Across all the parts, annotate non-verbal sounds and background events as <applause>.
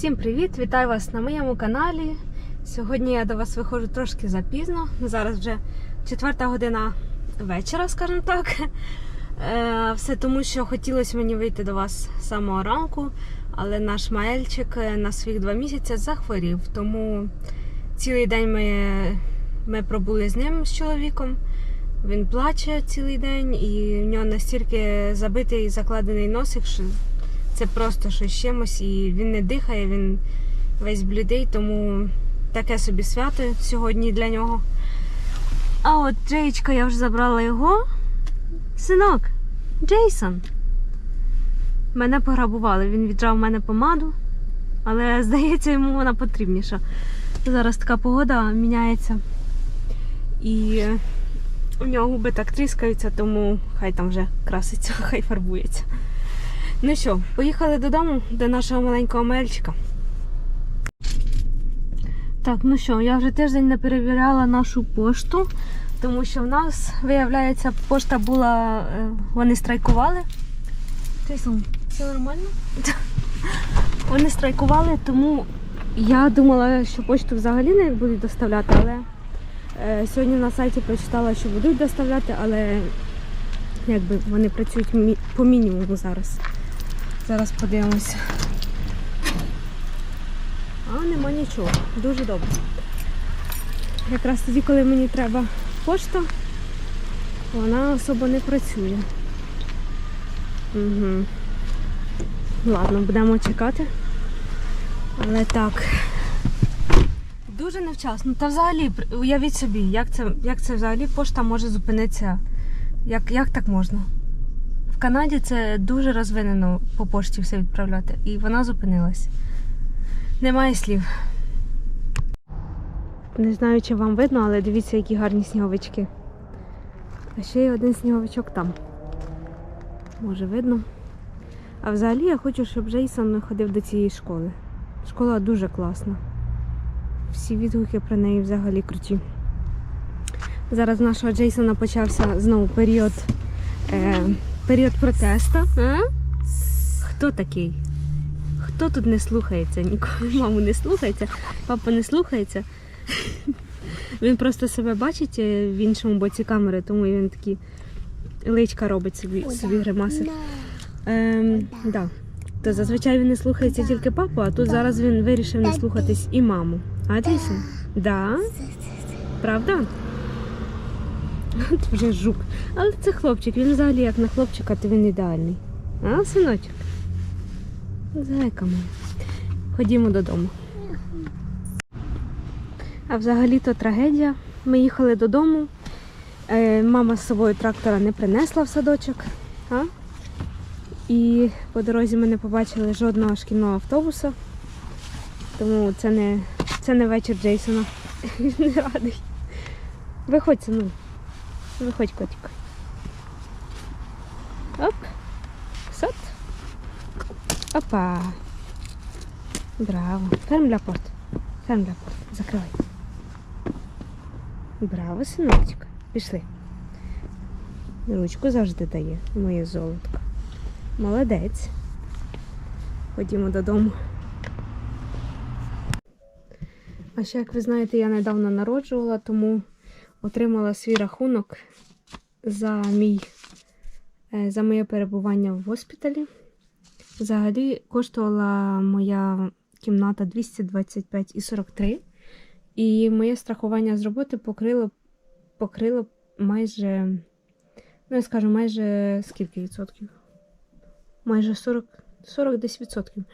Всім привіт! Вітаю вас на моєму каналі. Сьогодні я до вас виходжу трошки запізно. Зараз вже четверта година вечора, скажімо так. Е, Все тому, що хотілося мені вийти до вас з самого ранку, але наш Маельчик е, на своїх два місяці захворів. Тому цілий день ми, ми пробули з ним з чоловіком. Він плаче цілий день, і в нього настільки забитий і закладений носик, що це просто щось чимось, і він не дихає, він весь блідий, тому таке собі свято сьогодні для нього. А от Джеєчка, я вже забрала його. Синок, Джейсон. Мене пограбували, він віджав мене помаду, але здається, йому вона потрібніша. Зараз така погода міняється. І у нього губи так тріскаються, тому хай там вже краситься, <laughs> хай фарбується. Ну що, поїхали додому до нашого маленького мельчика. Так, ну що, я вже тиждень не перевіряла нашу пошту, тому що в нас, виявляється, пошта була. е, Вони страйкували. Тейсон, все нормально? <laughs> Вони страйкували, тому я думала, що пошту взагалі не будуть доставляти, але е, сьогодні на сайті прочитала, що будуть доставляти, але якби вони працюють по мінімуму зараз. Зараз подивимося. А, нема нічого. Дуже добре. Якраз тоді, коли мені треба пошта, вона особо не працює. Угу. Ладно, будемо чекати. Але так. Дуже невчасно. Та взагалі, уявіть собі, як це, як це взагалі пошта може зупинитися. Як, як так можна? Канаді це дуже розвинено по пошті все відправляти. І вона зупинилась. Немає слів. Не знаю, чи вам видно, але дивіться, які гарні сніговички. А ще є один сніговичок там. Може видно. А взагалі я хочу, щоб Джейсон ходив до цієї школи. Школа дуже класна. Всі відгуки про неї взагалі круті. Зараз нашого Джейсона почався знову період, е, період протесту. А? Хто такий? Хто тут не слухається? Ніколи маму не слухається, папа не слухається. Він просто себе бачить е, в іншому боці камери, тому він такі личка робить собі, собі гримаси. Ем, да. То зазвичай він не слухається тільки папу, а тут зараз він вирішив не слухатись і маму. А Джейсон? Да? Правда? От вже жук. Але це хлопчик, він взагалі як на хлопчика, то він ідеальний. А, синочок? Зайка моя. Ходімо додому. А взагалі-то трагедія. Ми їхали додому. Е, мама з собою трактора не принесла в садочок. А? І по дорозі ми не побачили жодного шкільного автобуса. Тому це не, це не вечір Джейсона. Він <laughs> не радий. Виходь, сину. Виходь, котик. Оп. Сот. Опа. Браво. Ферм ля порт. Ферм ля порт. Закривай. Браво, синочок. Пішли. Ручку завжди дає, моє золотко. Молодець. Ходімо додому. А ще, як ви знаєте, я недавно народжувала, тому отримала свій рахунок за мій е, за моє перебування в госпіталі. Взагалі коштувала моя кімната 225,43. І моє страхування з роботи покрило, покрило майже, ну я скажу, майже скільки відсотків? Майже 40, 40 десь відсотків.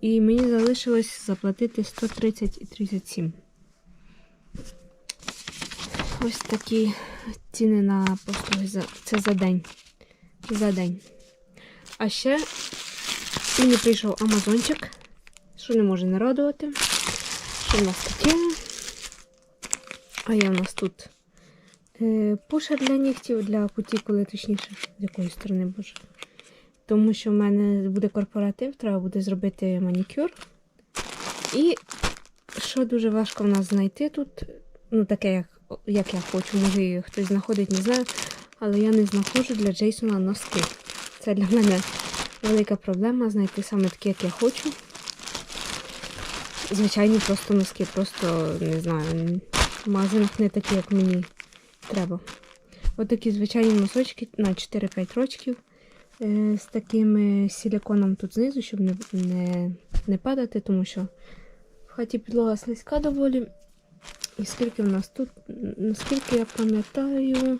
І мені залишилось заплатити 130,37. Ось такі ціни на послуги за це за день. За день. А ще мені прийшов Амазончик, що не може не радувати. Що в нас таке? А є в нас тут е, пушер для нігтів, для кутікули, точніше, з якої сторони боже. Тому що в мене буде корпоратив, треба буде зробити манікюр. І що дуже важко в нас знайти тут, ну таке, як, як я хочу, може і хтось знаходить, не знаю. Але я не знаходжу для Джейсона носки. Це для мене велика проблема знайти саме такі, як я хочу. звичайні просто носки, просто не знаю, в не такі, як мені треба. Отакі звичайні носочки на 4-5 рочків е, з таким силиконом тут знизу, щоб не, не, не падати, тому що в хаті підлога слизька доволі. І скільки в нас тут, наскільки я пам'ятаю,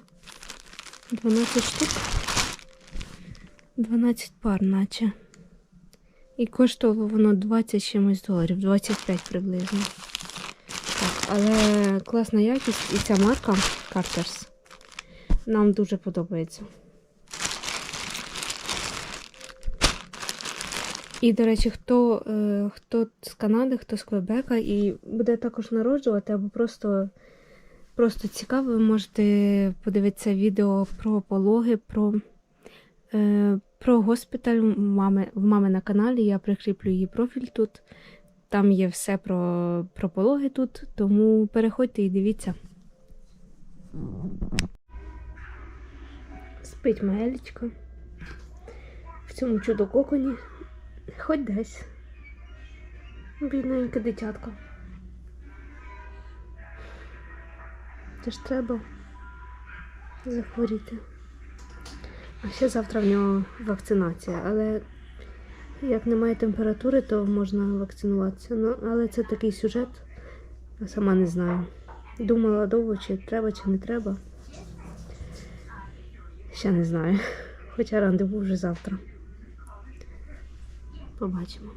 12 штук. 12 пар, наче. І коштувало воно 20 чимось доларів, 25 приблизно. Так, але класна якість і ця марка Carters нам дуже подобається. І, до речі, хто, е, хто з Канади, хто з Квебека і буде також народжувати, або просто, просто цікаво, ви можете подивитися відео про пологи, про, е, про госпіталь в мами, в мами на каналі. Я прикріплю її профіль тут. Там є все про, про пологи тут, тому переходьте і дивіться. Спить Мелічка в цьому чудо коконі. Хоч десь. Бідненьке дитятко. Це ж треба захворіти. А ще завтра в нього вакцинація, але як немає температури, то можна вакцинуватися. Ну, але це такий сюжет, я сама не знаю. Думала довго, чи треба, чи не треба. Ще не знаю. Хоча рандеву вже завтра. Побачимо.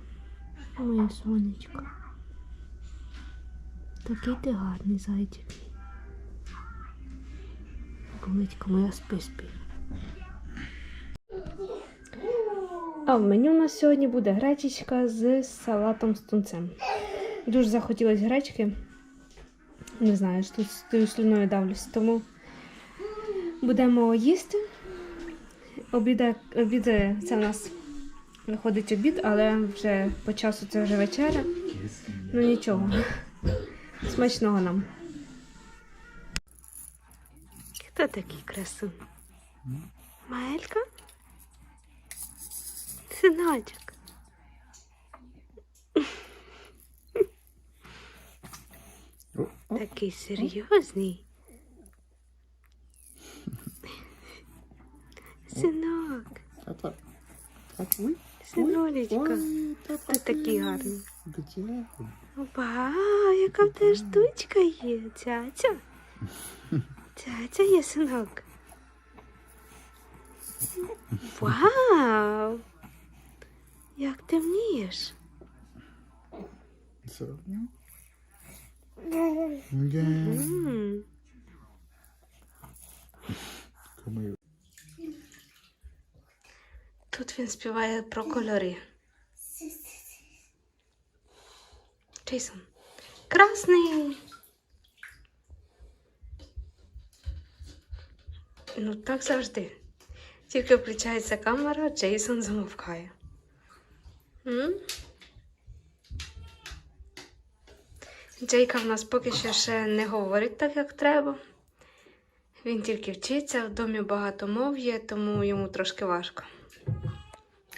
Моє сонечко. Такий ти гарний зайчик. Количка моя спи спи. А в меню у нас сьогодні буде гречечка з салатом з тунцем. Дуже захотілося гречки. Не знаю, що тут слюною давлюсь. Тому будемо їсти. Обіда, обіди це в нас виходить обід, але вже по часу це вже вечеря. Ну нічого. Смачного нам. Хто такий красун? Маелька? Синочок. Такий серйозний. Синок, Тата. Так, ой. синолечко. Ой, тата. Ти такий гарний. Дитя. Вау, яка в тебе штучка є, цяця. Цяця є, синок. Вау! Як ти вмієш? Все Тут він співає про кольори. Джейсон. Красний. Ну, так завжди. Тільки включається камера, Джейсон замовкає. М? Джейка в нас поки що ще не говорить так, як треба. Він тільки вчиться, в домі багато мов є, тому йому трошки важко.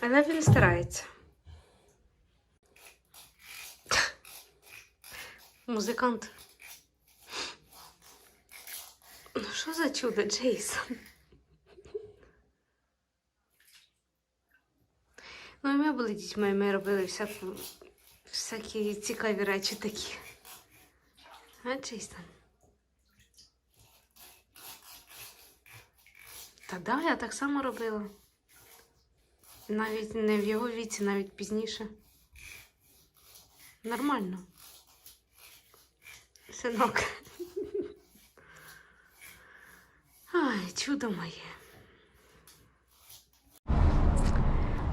Але він старається. Музикант. Ну, що за чудо, Джейсон? Ну, і ми були дітьми, ми робили всяку, всякі цікаві речі такі. А, Джейсон? Та да, я так само робила. Навіть не в його віці, навіть пізніше. Нормально. Синок. Ай, чудо моє.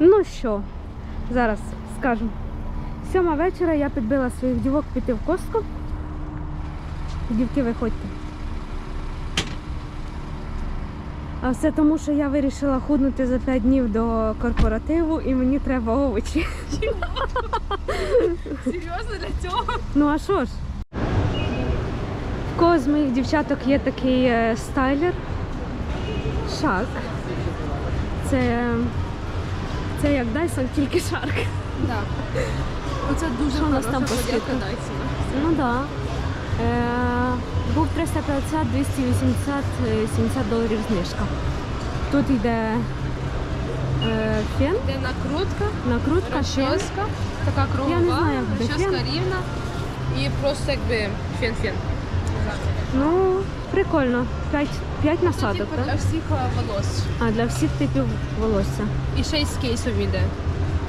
Ну що, зараз скажу. Сьома вечора я підбила своїх дівок піти в костку. Дівки, виходьте. А все тому, що я вирішила худнути за 5 днів до корпоративу і мені треба овочі. Серйозно для цього? Ну а що ж? В кого з моїх дівчаток є такий е, стайлер. Шарк. Це, це як Dyson, тільки шарк. Так. Оце дуже Що у нас там? Дайсона. Ну так. Да. Е, був 350, 280, е, 70 доларів знижка. Тут йде е, фен, Де накрутка, накрутка, фен. розчоска, така кругова, Я не знаю, як буде розчоска фен. рівна і просто якби фен-фен. Ну, прикольно. 5, 5 Це насадок, типу так? для всіх а, волос. А, для всіх типів волосся. І ще й з кейсом іде.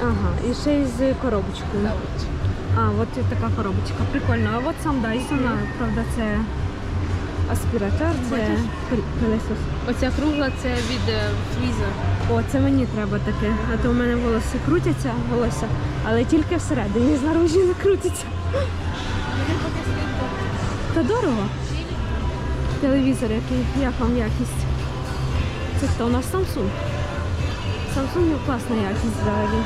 Ага, і ще й з коробочкою. От. А, от і така коробочка. Прикольно. А от сам Dyson, а, правда, це аспіратор, це Бачиш? пилесос. Оця кругла це від е, фріза. О, це мені треба таке. А то у мене волоси крутяться, волосся, але тільки всередині, знаружі не крутяться. Та дорого. Телевізор, який, як вам якість? Це хто? У нас Samsung. Samsung класна якість взагалі.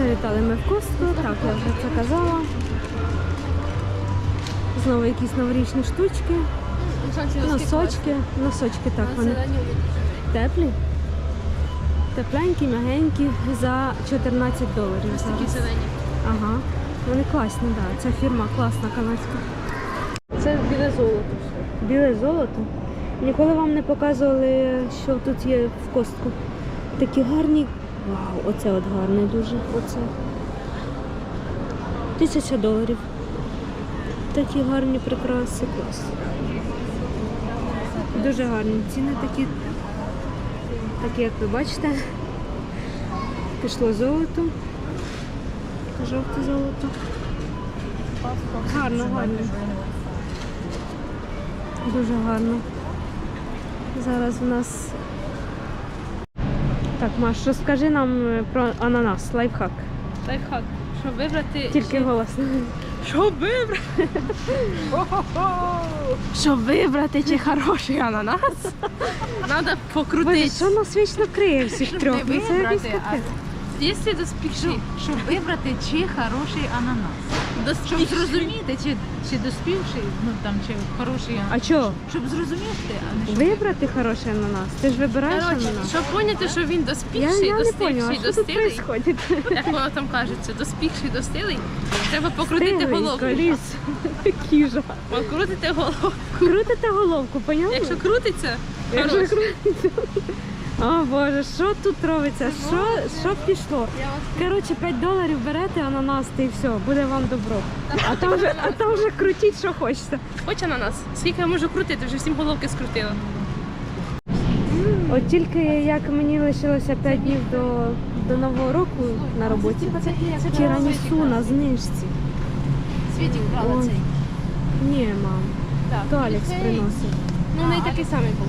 Завітали ми в костку, так, я вже це казала. Знову якісь новорічні штучки, носочки, носочки, так вони. Теплі? Тепленькі, м'ягенькі за 14 доларів. Ось такі зелені. Ага. Вони класні, так. Да. Ця фірма класна канадська. Це біле золото. Біле золото. Ніколи вам не показували, що тут є в костку. Такі гарні. Вау, оце от гарне дуже. Оце. Тисяча доларів. Такі гарні прикраси. Клас. Дуже гарні. Ціни такі. Такі, як ви бачите. Пішло золото. Жовте золото. Гарно, гарно. Дуже гарно. Зараз у нас. Так, Маш, розкажи нам е, про ананас, лайфхак. Лайфхак. Щоб вибрати. Тільки голосно. Щоб вибрати. Щоб вибрати чи хороший ананас, <laughs> треба Боже, що нас вічно криє всіх трьох? Ну, це якийсь капець. Якщо доспікши, щоб вибрати, чи хороший ананас. Щоб зрозуміти, чи, чи доспівший, ну там чи хороший ананас. А що? Щоб зрозуміти, а не щоб Вибрати хороший ананас? Ти ж вибираєш Коротше, ананас? щоб поняти, що він Я, доспікший, я поняла, достигший, достилий, як воно там кажеться, доспікший, достилий, треба покрутити Стиглий, голову. коліс, <laughs> кіжа. Покрутити голову. Крутите головку, поняли? Якщо крутиться, Якщо крутиться. О Боже, що тут робиться? Що, що пішло? Коротше, 5 доларів берете ананас і все, буде вам добро. А там вже, а там вже крутіть, що хочете. Хоч ананас. Скільки я можу крутити, вже всім головки скрутила. От тільки як мені лишилося 5 днів до, до Нового року на роботі. Тіранісу на знижці. Світік брала цей. Ні, мам, то Алекс приносив. Ну, в неї такий самий був.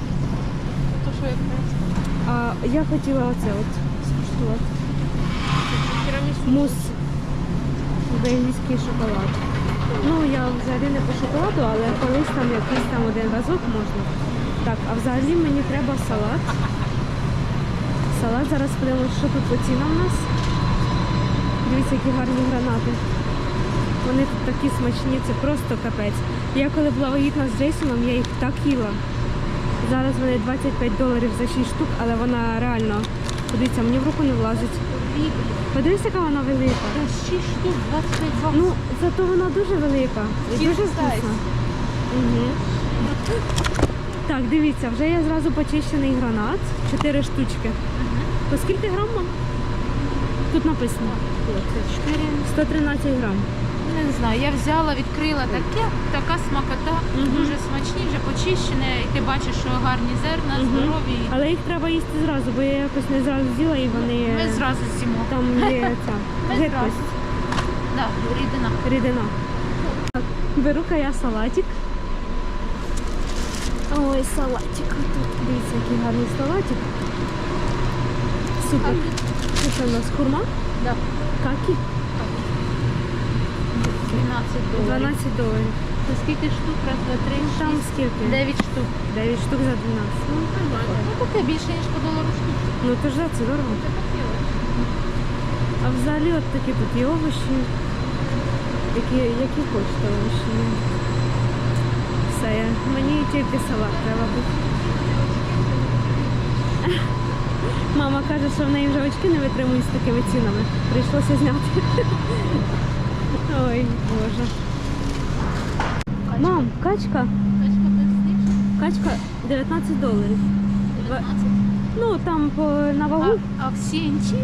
То, що я принесла. А я хотіла оце от скуштувати. Мус. Бельгійський шоколад. Ну, я взагалі не по шоколаду, але колись там якийсь там один разок можна. Так, а взагалі мені треба салат. Салат зараз подивимось, що тут по цінам у нас. Дивіться, які гарні гранати. Вони тут такі смачні, це просто капець. Я коли була вагітна з Джейсоном, я їх так їла. Зараз вони 25 доларів за 6 штук, але вона реально, подивіться, мені в руку не влазить. Подивись, яка вона велика. 6 штук, 25 баксів. Ну, зато вона дуже велика і дуже вкусна. Угу. Так, дивіться, вже є зразу почищений гранат, 4 штучки. По скільки грам? Тут написано. 113 грам. Не знаю, я взяла, відкрила таке, така смакота, Мгм. дуже смачні, вже почищене, і ти бачиш, що гарні зерна, Мгм. здорові. Але їх треба їсти зразу, бо я якось не зразу з'їла і вони Ми зразу з'їмо. там є <laughs> ця Ми жидкость, Да, рідина. рідина. Так, беру-ка я салатик. Ой, салатик. Тут дивіться, який гарний салатик. Супер. Це що у нас хурма? Да. Какі? 12 доларів. 12 доларів. Це скільки штук? Раз, два, три, Там шість. скільки? 9 штук. 9 штук за 12. Ну, нормально. Ну таке більше, ніж по долару штук. ну то ж да, це дорого. А взагалі от такі тут є овочі, які, які хочете овочі. Все, я- мені тільки салат треба буде. Мама каже, що в неї вже очки не витримують з такими цінами. Прийшлося зняти. Ой, Боже. Мам, качка. Качка Качка 19 доларів. Ну, там по, на А, вагу. а всі інші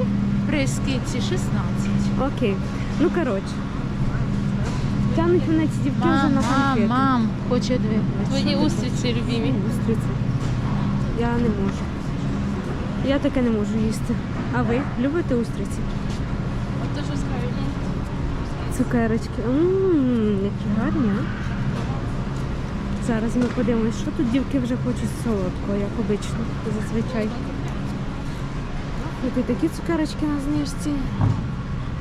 при скидці 16. Окей. Ну, коротше. Тянуть мене ці дівки вже Мам, на мам, конфети. мам, хоче дві. Твої устриці любимі. Устриці. Я не можу. Я таке не можу їсти. А ви любите устриці? От то, що скажуть. Цукерочки. Ммм, які гарні. а. Зараз ми подивимось, що тут дівки вже хочуть солодкого, як обично, зазвичай. Тут і такі цукерочки на знижці.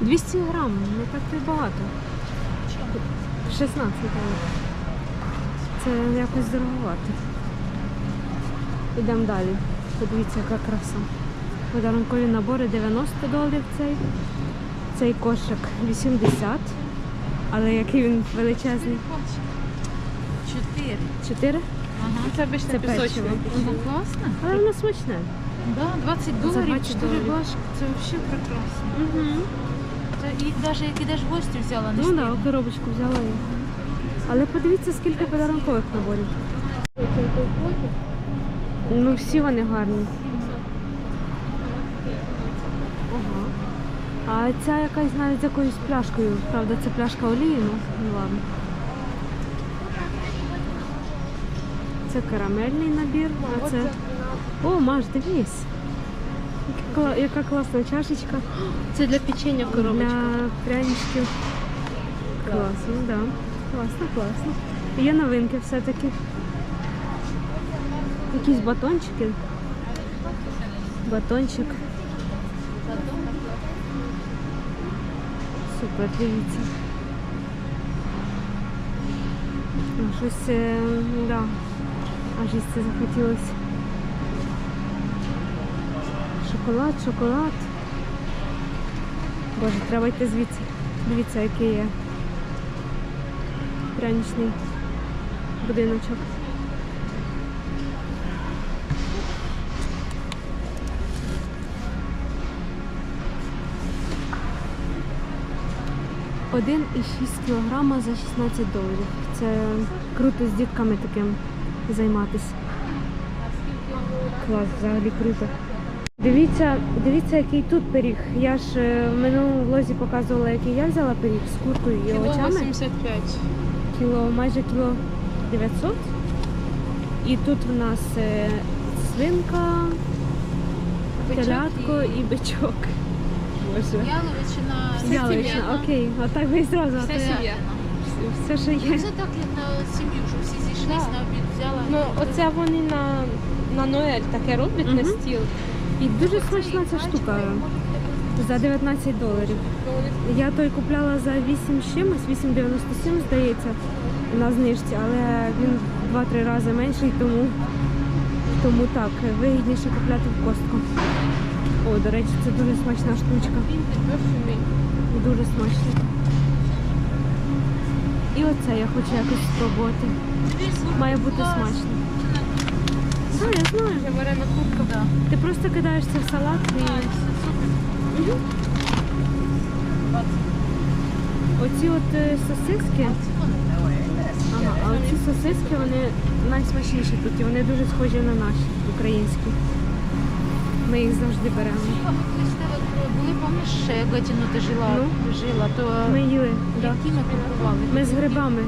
200 грам, не так і багато. 16 грам. Це якось дороговато. Йдемо далі. Подивіться, яка краса. Подарункові набори 90 доларів цей. Цей кошик 80. Але який він величезний. Чотири. 4. Ага. Це обичне Це пісочне. Ну, класно. Але воно смачне. Да, 20 доларів, 4 башки. Це взагалі прекрасно. Угу. Це і навіть як ідеш в гості взяла, не Ну так, да, коробочку взяла я. Але подивіться, скільки подарункових наборів. Ну, всі вони гарні. Ага. А ця якась навіть з якоюсь пляшкою. Правда, це пляшка олії, ну, ну ладно. Це карамельний набір, а це. О, Маш, дивись. Яка Яка класна чашечка. Це для печення коробочка. Для пряничків. Класно, так. Да. Класно, класно. Є новинки все-таки. Якісь батончики. Батончик. Супер, дивіться. Щось, е, да. Аж їсти захотілося. Шоколад, шоколад. Боже, треба йти звідси. Дивіться, який є пряничний будиночок. Один і 6 кілограма за 16 доларів. Це круто з дітками таким займатися. Клас, взагалі круто. Дивіться, дивіться, який тут пиріг. Я ж е, в минулому влозі показувала, який я взяла пиріг з куркою і Кіло овочами. 85. Кіло, майже кіло 900. І тут в нас е, свинка, телятко і бичок. Боже. Яловичина, Яловична, окей. А так ви зразу. а Вся я- сім'я. Все, що є. Це так, як на сім'ю, щоб всі зійшлись Да. на обід взяла. Ну, оце вони на, на Ноель таке роблять на Мгм. стіл. І дуже смачна ця штука за 19 доларів. Я той купляла за 8 з чимось, 8,97, здається, на знижці, але він в 2-3 рази менший, тому, тому так, вигідніше купляти в костку. О, до речі, це дуже смачна штучка. Дуже смачно. І оце я хочу якось спробувати. Має бути смачно. Так, я знаю. Вже варена курка. Ти просто кидаєш це в салат і. Оці от е, сосиски. Ага, а оці сосиски вони найсмачніші тут, і вони дуже схожі на наші українські. Ми їх завжди беремо. Колись в були, пам'ятаєш, ще Гатіно ти жила, Ну. жила, то Ми їли. Да. які ми купували? Ми з грибами.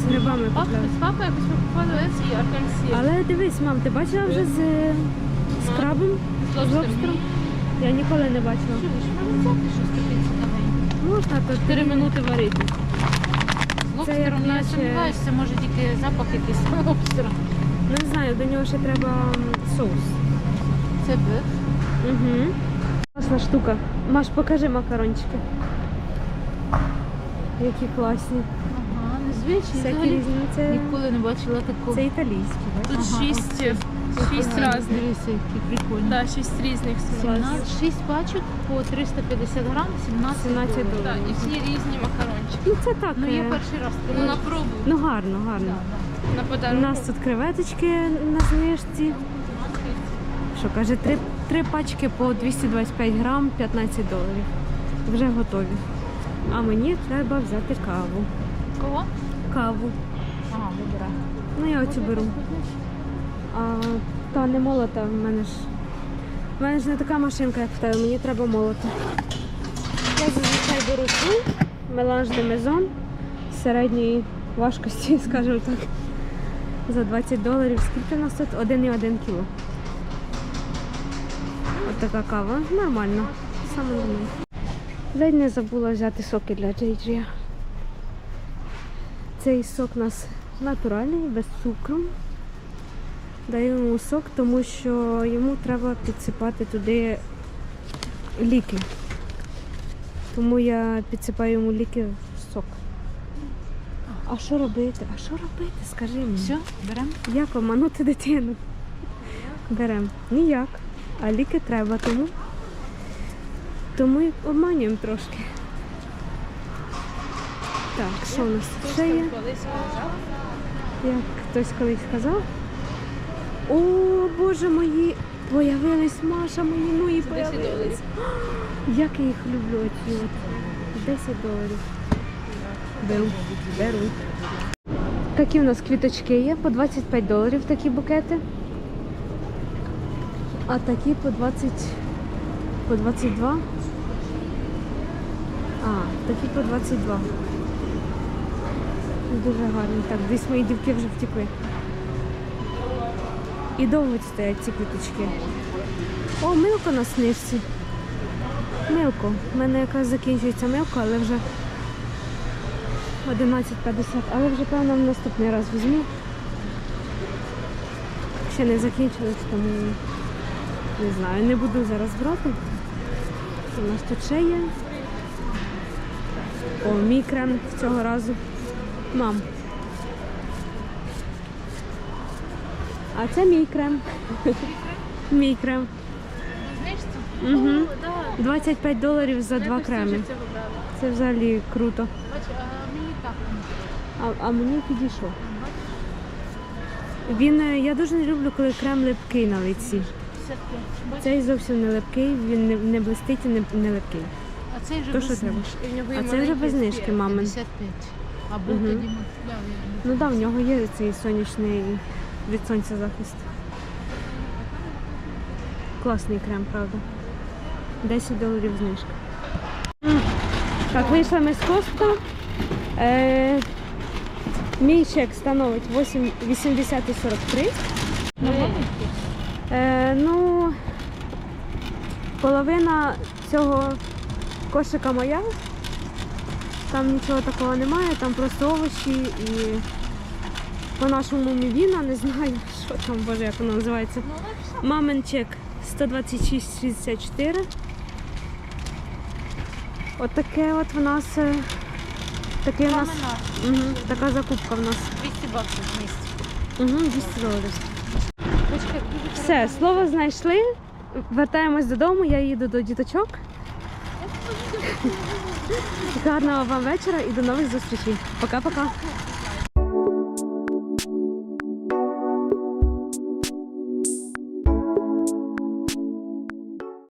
З грибами Папа, купляли. з папою якось ми купували ці арканці. Але дивись, мам, ти бачила вже з, е, з крабом? З лобстером? Я ніколи не бачила. Чуєш, можна взяти щось таке цікаве? Можна, то 4 минути варити. З лобстером, я наче- сумніваюся, може тільки запах якийсь <laughs> лобстера. Не знаю, до нього ще треба м, соус. Биф. Угу. Класна штука. Маш, покажи макарончики. Які класні. Ага, незвичні. Всякі Взагалі різні. Це, Ніколи не бачила такого. це італійські, бачиш? Тут Ага, 6, 6 Ага, різних. Які прикольні. Да, 6 різних 17, 6 пачок по 350 грам, 17 17 доларів. Так, і всі різні макарончики. Ну це так. Ну я е, перший раз Ну, на пробу. Ну гарно, гарно. На У подарунок. нас тут креветочки на знижці. Що каже, три, три пачки по 225 грам 15 доларів. Вже готові. А мені треба взяти каву. Кого? Каву. Ага, вибирай. Ну я оцю беру. А, та не молота в мене ж. В мене ж не така машинка, як в тебе, мені треба молоти. Я зазвичай беру цю меланж де мезон середньої важкості, <laughs> скажімо так. За 20 доларів. Скільки у нас тут? 1,1 кіло. Така кава. Нормально. Саме нормально. Ледь не забула взяти соки для Джейджія. Цей сок у нас натуральний, без цукру. Даю йому сок, тому що йому треба підсипати туди ліки. Тому я підсипаю йому ліки в сок. А що робити? А що робити? Скажи мені. Все, беремо. Як обманути дитину? Беремо. Ніяк. А ліки треба, тому, тому і обманюємо трошки. Так, що у нас тут ще є? Як хтось колись сказав. О, боже мої! Появились Маша, мої мої появились. <gasps> Як я їх люблю оці от. 10 доларів. Беру. Беру. Такі у нас квіточки є по 25 доларів такі букети. А такі по 20 по 22. А, такі по 22. Дуже гарні. Так, десь мої дівки вже втекли. І довго стоять ці квіточки. О, милко на снижці. Милко. У мене якраз закінчується милко, але вже 11.50, але вже певно в наступний раз візьму. Ще не закінчилось, тому не знаю, не буду зараз брати. Що у нас тут ще є? О, мій крем цього разу. Мам. А це мій крем. <laughs> Мій крем. Угу. 25 доларів за два креми. Це взагалі круто. А, а мені підійшов. Він, е, я дуже не люблю, коли крем липкий на лиці. 55. Цей зовсім не липкий, він не, не блистить і не, не липкий. а цей вже То, без що треба. знижки. І в нього А це вже маленький без знижки, є. мамин. 55. А Мгм. тоді. Ну так, да, в нього є цей сонячний від сонця захист. Класний крем, правда. 10 доларів знижка. М. Так, вийшли ми з Костко. Е, мій чек становить 8, 80 і 43. Е, ну, половина цього кошика моя. Там нічого такого немає, там просто овочі і по-нашому мівіна, не знаю, <laughs> що там, боже, як воно називається. Мамин чек 126,64. От таке от в нас. е, Таке у нас угу, така закупка в нас. 200 баксів в місті. Угу, 200 доларів. Все, слово знайшли. Вертаємось додому, я їду до діточок. Гарного вам вечора і до нових зустрічей. Пока-пока.